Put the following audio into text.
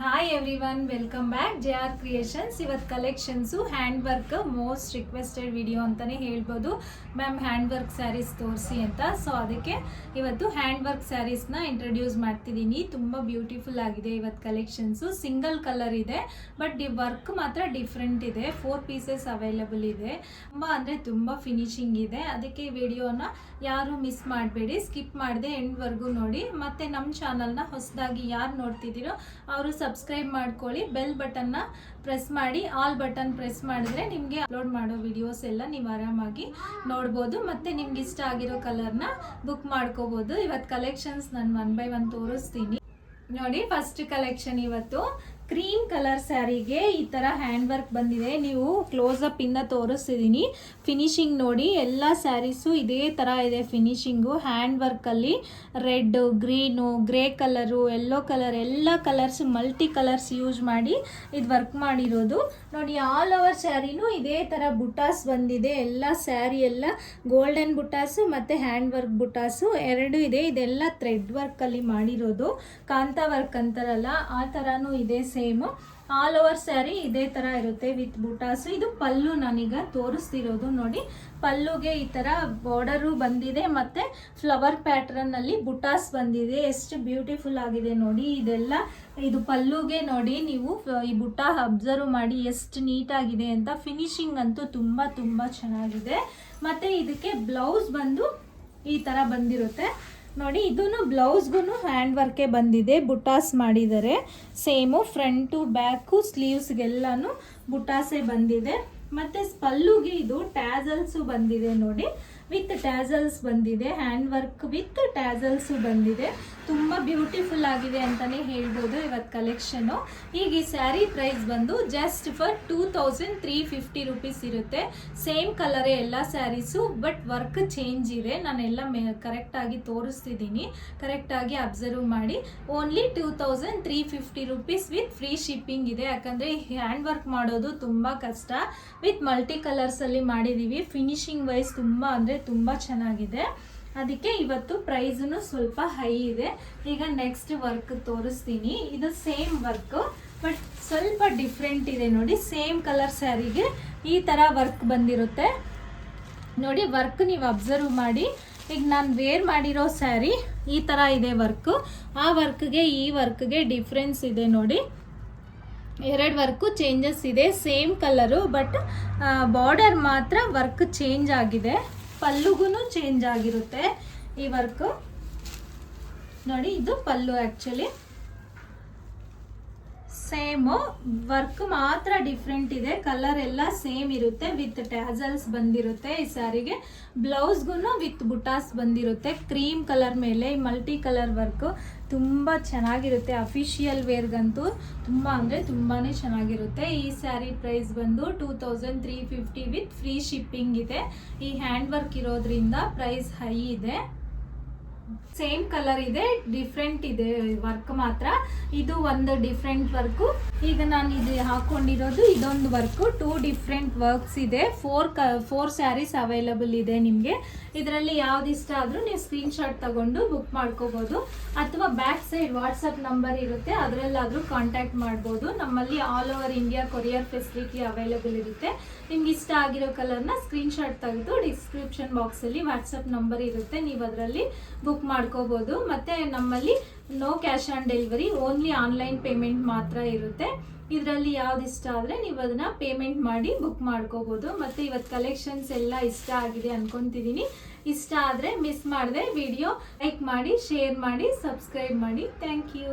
Hi everyone welcome back J R creations ಇವತ್ತು collections hand work most requested video ಅಂತಲೇ ಹೇಳ್ಬೋದು. Ma'am hand work saris ತೋರಿಸಿ ಅಂತ. So ಅದಕ್ಕೆ ಇವತ್ತು ಹ್ಯಾಂಡ್ ವರ್ಕ್ ಸ್ಯಾರೀಸ್ನ ಇಂಟ್ರೊಡ್ಯೂಸ್ ಮಾಡ್ತಿದ್ದೀನಿ ತುಂಬ ಬ್ಯೂಟಿಫುಲ್ ಆಗಿದೆ ಇವತ್ತು ಕಲೆಕ್ಷನ್ಸು ಸಿಂಗಲ್ ಕಲರ್ ಇದೆ ಬಟ್ ಈ ವರ್ಕ್ ಮಾತ್ರ ಡಿಫ್ರೆಂಟ್ ಇದೆ. ಫೋರ್ ಪೀಸಸ್ ಅವೈಲಬಲ್ ಇದೆ. ತುಂಬ ಅಂದರೆ ತುಂಬ ಫಿನಿಶಿಂಗ್ ಇದೆ. ಅದಕ್ಕೆ ವಿಡಿಯೋನ ಯಾರು ಮಿಸ್ ಮಾಡಬೇಡಿ. ಸ್ಕಿಪ್ ಮಾಡದೆ ಎಂಡ್ವರೆಗೂ ನೋಡಿ. ಮತ್ತು ನಮ್ಮ ಚಾನಲ್ನ ಹೊಸದಾಗಿ ಯಾರು ನೋಡ್ತಿದ್ದೀರೋ, ಅವರು ಸಬ್ಸ್ಕ್ರೈಬ್ ಮಾಡ್ಕೊಳ್ಳಿ ಬೆಲ್ ಬಟನ್ನ ಪ್ರೆಸ್ ಮಾಡಿ ಆಲ್ ಬಟನ್ ಪ್ರೆಸ್ ಮಾಡಿದ್ರೆ ನಿಮಗೆ ಅಪ್ಲೋಡ್ ಮಾಡೋ ವಿಡಿಯೋಸ್ ಎಲ್ಲ ನೀವು ಆರಾಮಾಗಿ ನೋಡ್ಬೋದು. ಮತ್ತು ನಿಮ್ಗೆ ಇಷ್ಟ ಆಗಿರೋ ಕಲರ್ನ ಬುಕ್ ಮಾಡ್ಕೋಬೋದು. ಇವತ್ತು ಕಲೆಕ್ಷನ್ಸ್ ನಾನು ಒನ್ ಬೈ ಒನ್ ತೋರಿಸ್ತೀನಿ. ನೋಡಿ ಫಸ್ಟ್ ಕಲೆಕ್ಷನ್ ಇವತ್ತು. ಕ್ರೀಮ್ ಕಲರ್ ಸ್ಯಾರಿಗೆ ಈ ಥರ ಹ್ಯಾಂಡ್ ವರ್ಕ್ ಬಂದಿದೆ. ನೀವು ಕ್ಲೋಸ್ ಅಪ್ ಇಂದ ತೋರಿಸ್ತಿದ್ದೀನಿ ಫಿನಿಶಿಂಗ್ ನೋಡಿ ಎಲ್ಲ ಸ್ಯಾರೀಸು ಇದೇ ಥರ ಇದೆ finishing hand ವರ್ಕಲ್ಲಿ red green grey colour yellow colour ಎಲ್ಲ ಕಲರ್ಸ್ ಮಲ್ಟಿ ಕಲರ್ಸ್ ಯೂಸ್ ಮಾಡಿ ಇದು ವರ್ಕ್ ಮಾಡಿರೋದು. ನೋಡಿ ಆಲ್ ಓವರ್ ಸ್ಯಾರಿನೂ ಇದೇ ಥರ ಬುಟಾಸ್ ಬಂದಿದೆ. ಎಲ್ಲ ಸ್ಯಾರಿ, ಎಲ್ಲ ಗೋಲ್ಡನ್ ಬುಟಾಸು ಮತ್ತು ಹ್ಯಾಂಡ್ ವರ್ಕ್ ಬುಟಾಸು ಎರಡು ಇದೆ. ಇದೆಲ್ಲ ಥ್ರೆಡ್ ವರ್ಕಲ್ಲಿ ಮಾಡಿರೋದು. ಕಾಂತ ವರ್ಕ್ ಅಂತಾರಲ್ಲ, ಆ ಥರನೂ ಇದೆ ಆಲ್ ಓವರ್ ಸ್ಯಾರಿ ಇದೇ ಥರ ಇರುತ್ತೆ ವಿತ್ ಬುಟಾಸು. ಇದು ಪಲ್ಲು ನಾನೀಗ ತೋರಿಸ್ತಿರೋದು ನೋಡಿ. ಪಲ್ಲುಗೆ ಈ ಥರ ಬಾರ್ಡರು ಬಂದಿದೆ ಮತ್ತು ಫ್ಲವರ್ ಪ್ಯಾಟ್ರನ್ನಲ್ಲಿ ಬುಟಾಸ್ ಬಂದಿದೆ. ಎಷ್ಟು ಬ್ಯೂಟಿಫುಲ್ ಆಗಿದೆ ನೋಡಿ. ಇದೆಲ್ಲ ಇದು ಪಲ್ಲುಗೆ ನೋಡಿ. ನೀವು ಈ ಬುಟಾ ಅಬ್ಸರ್ವ್ ಮಾಡಿ ಎಷ್ಟು ನೀಟಾಗಿದೆ ಅಂತ. ಫಿನಿಶಿಂಗ್ ಅಂತೂ ತುಂಬ ತುಂಬ ಚೆನ್ನಾಗಿದೆ. ಮತ್ತು ಇದಕ್ಕೆ ಬ್ಲೌಸ್ ಬಂದು ಈ ಥರ ಬಂದಿರುತ್ತೆ. ನೋಡಿ ಇದೂ ಬ್ಲೌಸ್ಗೂ ಹ್ಯಾಂಡ್ ವರ್ಕೇ ಬಂದಿದೆ, ಬುಟಾಸ್ ಮಾಡಿದ್ದಾರೆ ಸೇಮು ಫ್ರಂಟು, ಬ್ಯಾಕು, ಸ್ಲೀವ್ಸ್ಗೆಲ್ಲನೂ ಬುಟಾಸೇ ಬಂದಿದೆ. ಮತ್ತು ಸ್ಪಲ್ಲುಗೆ ಇದು ಟ್ಯಾಸಲ್ಸು ಬಂದಿದೆ ನೋಡಿ. ವಿತ್ ಟ್ಯಾಸಲ್ಸ್ ಬಂದಿದೆ ಹ್ಯಾಂಡ್ ವರ್ಕ್ ವಿತ್ ಟ್ಯಾಸಲ್ಸ್ ಬಂದಿದೆ. ತುಂಬ ಬ್ಯೂಟಿಫುಲ್ ಆಗಿದೆ ಅಂತಲೇ ಹೇಳ್ಬೋದು ಇವತ್ತು ಕಲೆಕ್ಷನು. ಈಗ ಈ ಸ್ಯಾರಿ ಪ್ರೈಸ್ ಬಂದು just for two thousand three fifty rupees ಇರುತ್ತೆ. ಸೇಮ್ ಕಲರೇ ಎಲ್ಲ ಸ್ಯಾರೀಸು, ಬಟ್ ವರ್ಕ್ ಚೇಂಜ್ ಇದೆ. ನಾನೆಲ್ಲ ಮೆ, ಕರೆಕ್ಟಾಗಿ ತೋರಿಸ್ತಿದ್ದೀನಿ. ಕರೆಕ್ಟಾಗಿ ಅಬ್ಸರ್ವ್ ಮಾಡಿ. Only two thousand three fifty rupees with free shipping ಇದೆ. ಯಾಕಂದರೆ ಹ್ಯಾಂಡ್ ವರ್ಕ್ ಮಾಡೋದು ತುಂಬ ಕಷ್ಟ. ವಿತ್ ಮಲ್ಟಿ ಕಲರ್ಸಲ್ಲಿ ಮಾಡಿದ್ದೀವಿ ಫಿನಿಶಿಂಗ್ ವೈಸ್ ತುಂಬ ಅಂದರೆ ತುಂಬ ಚೆನ್ನಾಗಿದೆ. ಅದಕ್ಕೆ ಇವತ್ತು ಪ್ರೈಸೂ ಸ್ವಲ್ಪ ಹೈ ಇದೆ. ಈಗ ನೆಕ್ಸ್ಟ್ ವರ್ಕ್ ತೋರಿಸ್ತೀನಿ. ಇದು ಸೇಮ್ ವರ್ಕ್, ಬಟ್ ಸ್ವಲ್ಪ ಡಿಫ್ರೆಂಟ್ ಇದೆ ನೋಡಿ. ಸೇಮ್ ಕಲರ್ ಸ್ಯಾರಿಗೆ ಈ ಥರ ವರ್ಕ್ ಬಂದಿರುತ್ತೆ. ನೋಡಿ, ವರ್ಕ್ ನೀವು ಅಬ್ಸರ್ವ್ ಮಾಡಿ. ಈಗ ನಾನು ವೇರ್ ಮಾಡಿರೋ ಸ್ಯಾರಿ ಈ ಥರ ಇದೆ ವರ್ಕು. ಆ ವರ್ಕ್ಗೆ, ಈ ವರ್ಕ್ಗೆ ಡಿಫ್ರೆನ್ಸ್ ಇದೆ ನೋಡಿ. ಎರಡು ವರ್ಕು ಚೇಂಜಸ್ ಇದೆ. ಸೇಮ್ ಕಲರು, ಬಟ್ ಬಾರ್ಡರ್ ಮಾತ್ರ ವರ್ಕ್ ಚೇಂಜ್ ಆಗಿದೆ. ಪಲ್ಲುಗೂ ಚೇಂಜ್ ಆಗಿರುತ್ತೆ ಈ ವರ್ಕು ನೋಡಿ ಇದು ಪಲ್ಲು ಆ್ಯಕ್ಚುಲಿ ಸೇಮು. ವರ್ಕ್ ಮಾತ್ರ ಡಿಫ್ರೆಂಟ್ ಇದೆ. ಕಲರ್ ಎಲ್ಲ ಸೇಮ್ ಇರುತ್ತೆ. ವಿತ್ ಟ್ಯಾಸಲ್ಸ್ ಬಂದಿರುತ್ತೆ ಈ ಸ್ಯಾರಿಗೆ ಬ್ಲೌಸ್ಗೂ ವಿತ್ ಬುಟಾಸ್ ಬಂದಿರುತ್ತೆ. ಕ್ರೀಮ್ ಕಲರ್ ಮೇಲೆ ಈ ಮಲ್ಟಿ ಕಲರ್ ವರ್ಕು ತುಂಬ ಚೆನ್ನಾಗಿರುತ್ತೆ. ಅಫಿಷಿಯಲ್ ವೇರ್ಗಂತೂ ತುಂಬ ಅಂದರೆ ತುಂಬಾ ಚೆನ್ನಾಗಿರುತ್ತೆ. ಈ ಸ್ಯಾರಿ ಪ್ರೈಸ್ ಬಂದು two thousand three fifty with free shipping ಇದೆ. ಈ ಹ್ಯಾಂಡ್ ವರ್ಕ್ ಇರೋದ್ರಿಂದ ಪ್ರೈಸ್ ಹೈ ಇದೆ. ಸೇಮ್ ಕಲರ್ ಇದೆ ಡಿಫ್ರೆಂಟ್ ಇದೆ ವರ್ಕ್ ಮಾತ್ರ. ಇದು ಒಂದು ಡಿಫ್ರೆಂಟ್ ವರ್ಕು ಈಗ ನಾನು ಇದು ಹಾಕೊಂಡಿರೋದು ಇದೊಂದು ವರ್ಕು ಟೂ ಡಿಫ್ರೆಂಟ್ ವರ್ಕ್ಸ್ ಇದೆ. ಫೋರ್ ಕ ಫೋರ್ ಸ್ಯಾರೀಸ್ ಅವೈಲಬಲ್ ಇದೆ ನಿಮಗೆ. ಇದರಲ್ಲಿ ಯಾವ್ದು ಇಷ್ಟ ಆದರೂ ನೀವು ಸ್ಕ್ರೀನ್ಶಾಟ್ ತಗೊಂಡು ಬುಕ್ ಮಾಡ್ಕೋಬೋದು. ಅಥವಾ ಬ್ಯಾಕ್ ಸೈಡ್ ವಾಟ್ಸಪ್ ನಂಬರ್ ಇರುತ್ತೆ, ಅದರಲ್ಲಾದರೂ ಕಾಂಟ್ಯಾಕ್ಟ್ ಮಾಡ್ಬೋದು. ನಮ್ಮಲ್ಲಿ all over India courier facility available ಇರುತ್ತೆ. ನಿಮ್ಗೆ ಇಷ್ಟ ಆಗಿರೋ ಕಲರ್ನ ಸ್ಕ್ರೀನ್ಶಾಟ್ ತೆಗೆದು ಡಿಸ್ಕ್ರಿಪ್ಷನ್ ಬಾಕ್ಸಲ್ಲಿ ವಾಟ್ಸಪ್ ನಂಬರ್ ಇರುತ್ತೆ. ನೀವು ಅದರಲ್ಲಿ ಬುಕ್ ಮಾಡ್ಕೋಬೋದು. ಮತ್ತು ನಮ್ಮಲ್ಲಿ no cash on delivery only online payment ಮಾತ್ರ ಇರುತ್ತೆ. ಇದರಲ್ಲಿ ಯಾವ್ದು ಇಷ್ಟ ಆದರೆ ನೀವು ಅದನ್ನ ಪೇಮೆಂಟ್ ಮಾಡಿ ಬುಕ್ ಮಾಡ್ಕೋಬೋದು. ಮತ್ತು ಇವತ್ತು ಕಲೆಕ್ಷನ್ಸ್ ಎಲ್ಲ ಇಷ್ಟ ಆಗಿದೆ ಅಂದ್ಕೊತಿದ್ದೀನಿ ಇಷ್ಟ ಆದರೆ ಮಿಸ್ ಮಾಡದೆ ವಿಡಿಯೋ ಲೈಕ್ ಮಾಡಿ ಶೇರ್ ಮಾಡಿ ಸಬ್ಸ್ಕ್ರೈಬ್ ಮಾಡಿ. Thank you